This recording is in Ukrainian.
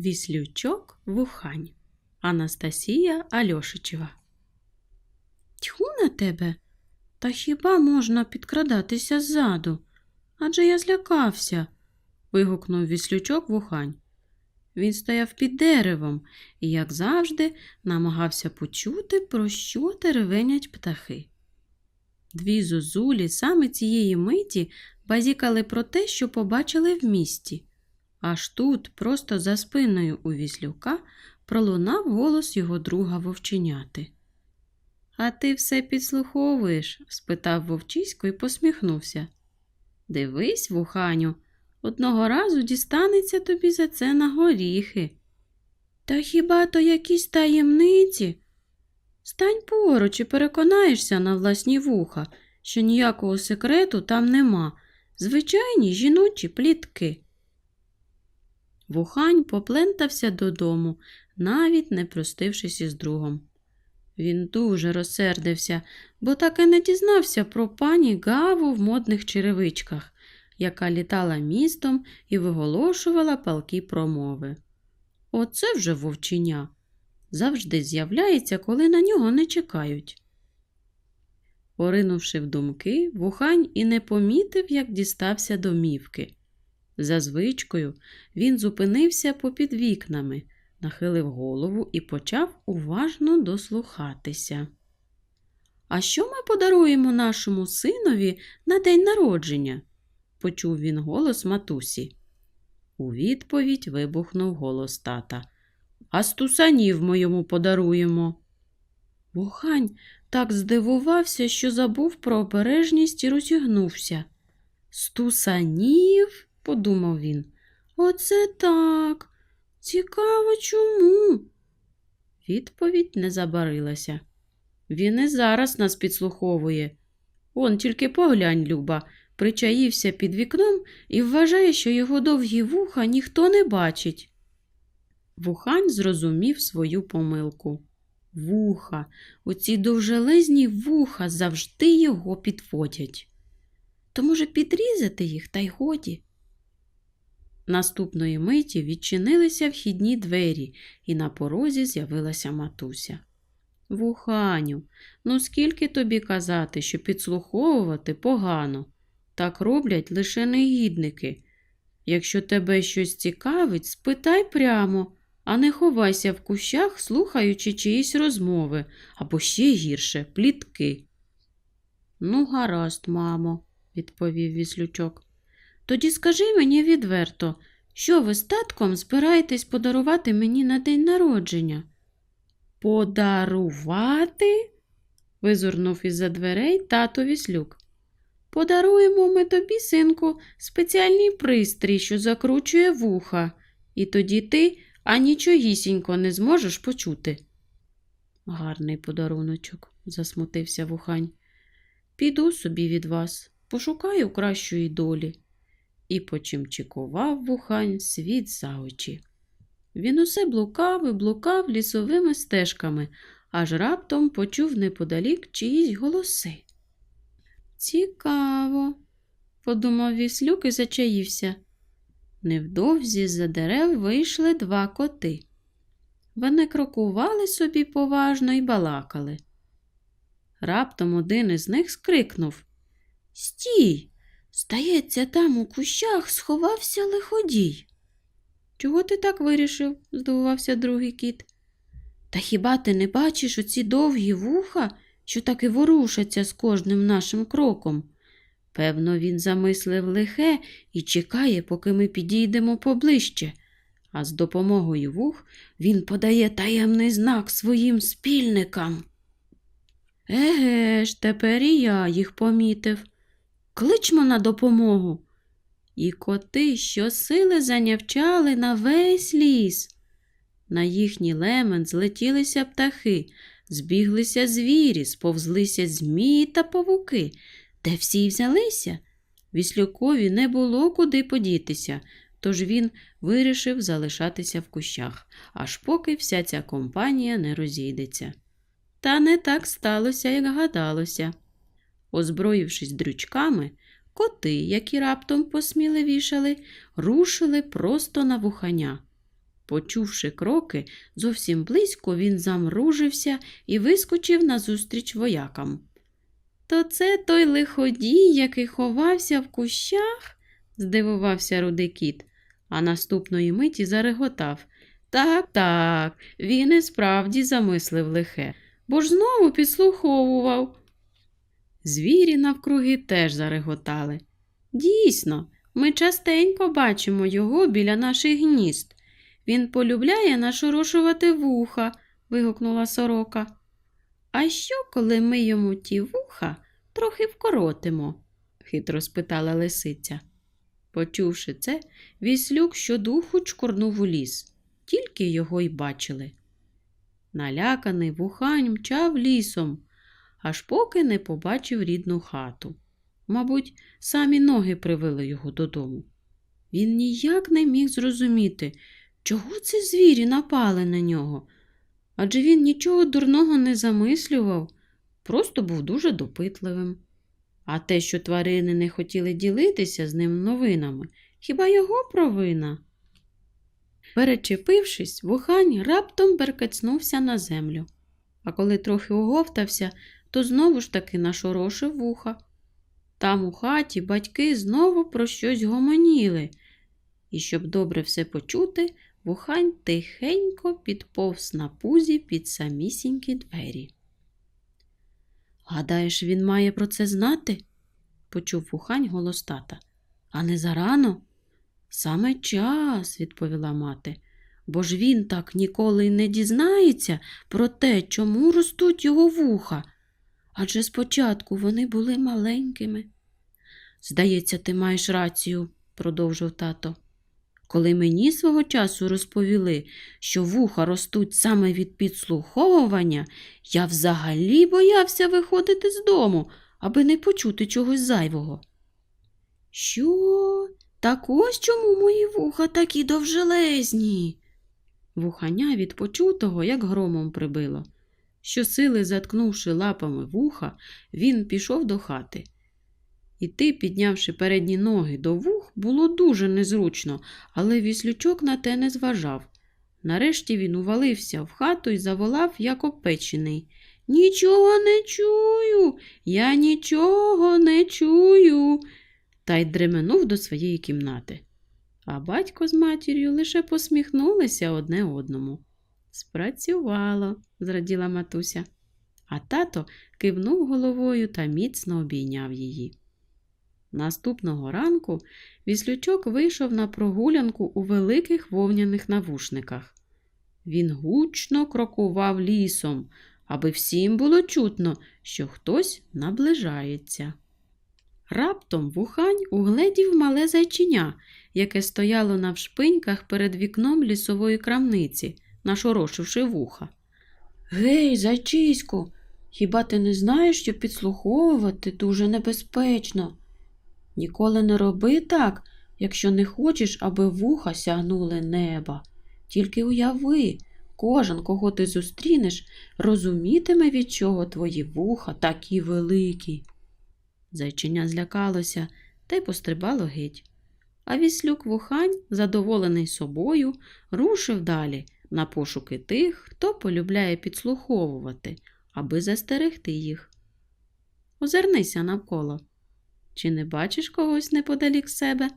Віслючок Вухань. Анастасія Альошичева. Тьху на тебе. Та хіба можна підкрадатися ззаду? Адже я злякався. вигукнув віслючок Вухань. Він стояв під деревом і, як завжди, намагався почути, про що теревенять птахи. Дві зозулі саме цієї миті базікали про те, що побачили в місті. Аж тут, просто за спиною у віслюка, пролунав голос його друга вовченяти. А ти все підслуховуєш? спитав вовчисько і посміхнувся. Дивись, вуханю, одного разу дістанеться тобі за це на горіхи. Та хіба то якісь таємниці? Стань поруч і переконаєшся на власні вуха, що ніякого секрету там нема, звичайні жіночі плітки. Вухань поплентався додому, навіть не простившись із другом. Він дуже розсердився, бо так і не дізнався про пані Гаву в модних черевичках, яка літала містом і виголошувала палкі промови. Оце вже вовченя. Завжди з'являється, коли на нього не чекають. Поринувши в думки, вухань і не помітив, як дістався домівки. За звичкою він зупинився попід вікнами, нахилив голову і почав уважно дослухатися. А що ми подаруємо нашому синові на день народження? почув він голос матусі. У відповідь вибухнув голос тата. А стусанів ми йому подаруємо. Вухань так здивувався, що забув про обережність і розігнувся. Стусанів? Подумав він. Оце так. Цікаво чому? Відповідь не забарилася. Він і зараз нас підслуховує. Он тільки поглянь, Люба, причаївся під вікном і вважає, що його довгі вуха ніхто не бачить. Вухань зрозумів свою помилку. Вуха, оці довжелезні вуха завжди його підводять. То, може, підрізати їх, та й годі. Наступної миті відчинилися вхідні двері, і на порозі з'явилася матуся. Вуханю, ну скільки тобі казати, що підслуховувати погано. Так роблять лише негідники. Якщо тебе щось цікавить, спитай прямо, а не ховайся в кущах, слухаючи чиїсь розмови, або ще гірше плітки. Ну, гаразд, мамо, відповів віслючок. Тоді скажи мені відверто, що ви з татком збираєтесь подарувати мені на день народження? Подарувати? визирнув із-за дверей тато віслюк. Подаруємо ми тобі, синку, спеціальний пристрій, що закручує вуха, і тоді ти анічогісінько не зможеш почути. Гарний подаруночок, засмутився вухань. Піду собі від вас, пошукаю кращої долі. І почимчикував вухань світ за очі. Він усе блукав і блукав лісовими стежками, аж раптом почув неподалік чиїсь голоси. Цікаво, подумав віслюк і зачаївся. Невдовзі за дерев вийшли два коти. Вони крокували собі поважно і балакали. Раптом один із них скрикнув Стій! Стається, там у кущах сховався лиходій. Чого ти так вирішив? здивувався другий кіт. Та хіба ти не бачиш оці довгі вуха, що так і ворушаться з кожним нашим кроком? Певно, він замислив лихе і чекає, поки ми підійдемо поближче, а з допомогою вух він подає таємний знак своїм спільникам. Еге ж, тепер і я їх помітив. Кличмо на допомогу. І коти щосили занявчали на весь ліс. На їхній лемент злетілися птахи, збіглися звірі, сповзлися змії та павуки. Де всі й взялися? Віслюкові не було куди подітися, тож він вирішив залишатися в кущах, аж поки вся ця компанія не розійдеться. Та не так сталося, як гадалося. Озброївшись дрючками, коти, які раптом посміливішали, рушили просто на вуханя. Почувши кроки, зовсім близько він замружився і вискочив назустріч воякам. То це той лиходій, який ховався в кущах? здивувався рудий кіт, а наступної миті зареготав. Так, так, він і справді замислив лихе, бо ж знову підслуховував. Звірі навкруги теж зареготали. Дійсно, ми частенько бачимо його біля наших гнізд. Він полюбляє нашорошувати вуха, вигукнула сорока. А що, коли ми йому ті вуха трохи вкоротимо? хитро спитала лисиця. Почувши це, віслюк щодуху чкурнув у ліс, тільки його й бачили. Наляканий вухань мчав лісом, аж поки не побачив рідну хату. Мабуть, самі ноги привели його додому. Він ніяк не міг зрозуміти, чого це звірі напали на нього. Адже він нічого дурного не замислював, просто був дуже допитливим. А те, що тварини не хотіли ділитися з ним новинами, хіба його провина? Перечепившись, вухань раптом беркацнувся на землю, а коли трохи оговтався, то знову ж таки нашорошив вуха. Там у хаті батьки знову про щось гомоніли, і щоб добре все почути, вухань тихенько підповз на пузі під самісінькі двері. Гадаєш, він має про це знати? почув вухань голос тата. А не зарано? Саме час, відповіла мати, бо ж він так ніколи й не дізнається про те, чому ростуть його вуха. Адже спочатку вони були маленькими. Здається, ти маєш рацію, продовжив тато. Коли мені свого часу розповіли, що вуха ростуть саме від підслуховування, я взагалі боявся виходити з дому, аби не почути чогось зайвого. Що? Так ось чому мої вуха такі довжелезні? Вуханя від почутого, як громом прибило. Щосили заткнувши лапами вуха, він пішов до хати. Іти, піднявши передні ноги до вух, було дуже незручно, але віслючок на те не зважав. Нарешті він увалився в хату і заволав, як опечений. Нічого не чую, я нічого не чую. Та й дременув до своєї кімнати. А батько з матір'ю лише посміхнулися одне одному. Спрацювало, зраділа матуся. А тато кивнув головою та міцно обійняв її. Наступного ранку віслючок вийшов на прогулянку у великих вовняних навушниках. Він гучно крокував лісом, аби всім було чутно, що хтось наближається. Раптом вухань угледів мале зайчиня, яке стояло навшпиньках перед вікном лісової крамниці, нашорошивши вуха. Гей, зайчисько, хіба ти не знаєш, що підслуховувати дуже небезпечно? Ніколи не роби так, якщо не хочеш, аби вуха сягнули неба. Тільки уяви, кожен, кого ти зустрінеш, розумітиме, від чого твої вуха такі великі. Зайчиня злякалося та й пострибало геть. А віслюк вухань, задоволений собою, рушив далі на пошуки тих, хто полюбляє підслуховувати, аби застерегти їх. Озирнися навколо. Чи не бачиш когось неподалік себе?